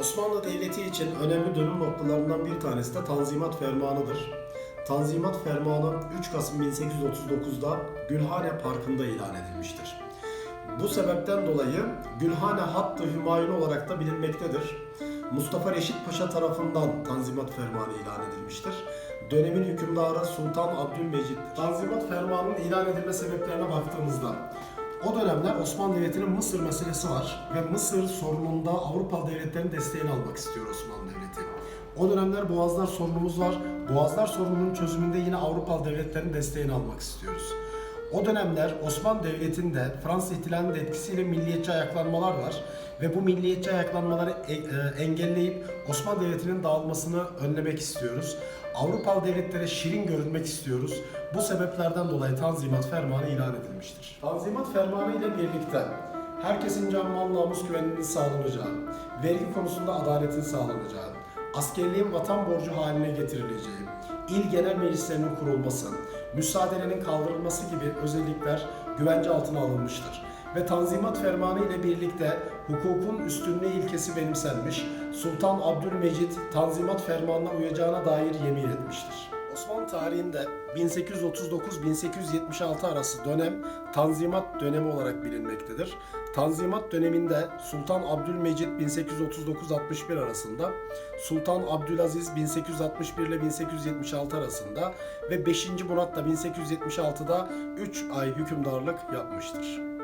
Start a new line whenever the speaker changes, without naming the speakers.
Osmanlı Devleti için önemli dönüm noktalarından bir tanesi de Tanzimat Fermanı'dır. Tanzimat Fermanı 3 Kasım 1839'da Gülhane Parkı'nda ilan edilmiştir. Bu sebepten dolayı Gülhane Hattı Hümayun olarak da bilinmektedir. Mustafa Reşit Paşa tarafından Tanzimat Fermanı ilan edilmiştir. Dönemin hükümdarı Sultan Abdülmecit. Tanzimat Fermanı'nın ilan edilme sebeplerine baktığımızda o dönemler Osmanlı Devleti'nin Mısır meselesi var ve Mısır sorununda Avrupalı devletlerin desteğini almak istiyor Osmanlı Devleti. O dönemler Boğazlar sorunumuz var. Boğazlar sorununun çözümünde yine Avrupalı devletlerin desteğini almak istiyoruz. O dönemler Osmanlı Devleti'nde Fransız ihtilalinin etkisiyle milliyetçi ayaklanmalar var ve bu milliyetçi ayaklanmaları e- e, engelleyip Osmanlı Devleti'nin dağılmasını önlemek istiyoruz. Avrupalı devletlere şirin görünmek istiyoruz. Bu sebeplerden dolayı Tanzimat Fermanı ilan edilmiştir. Tanzimat Fermanı ile birlikte herkesin can mal namus güvenliğinin sağlanacağı, vergi konusunda adaletin sağlanacağı, askerliğin vatan borcu haline getirileceği, il genel meclislerinin kurulması, müsaadenin kaldırılması gibi özellikler güvence altına alınmıştır. Ve Tanzimat Fermanı ile birlikte hukukun üstünlüğü ilkesi benimsenmiş, Sultan Abdülmecit Tanzimat Fermanı'na uyacağına dair yemin etmiştir. Osmanlı tarihinde 1839-1876 arası dönem Tanzimat dönemi olarak bilinmektedir. Tanzimat döneminde Sultan Abdülmecit 1839-61 arasında, Sultan Abdülaziz 1861 ile 1876 arasında ve 5. Murat da 1876'da 3 ay hükümdarlık yapmıştır.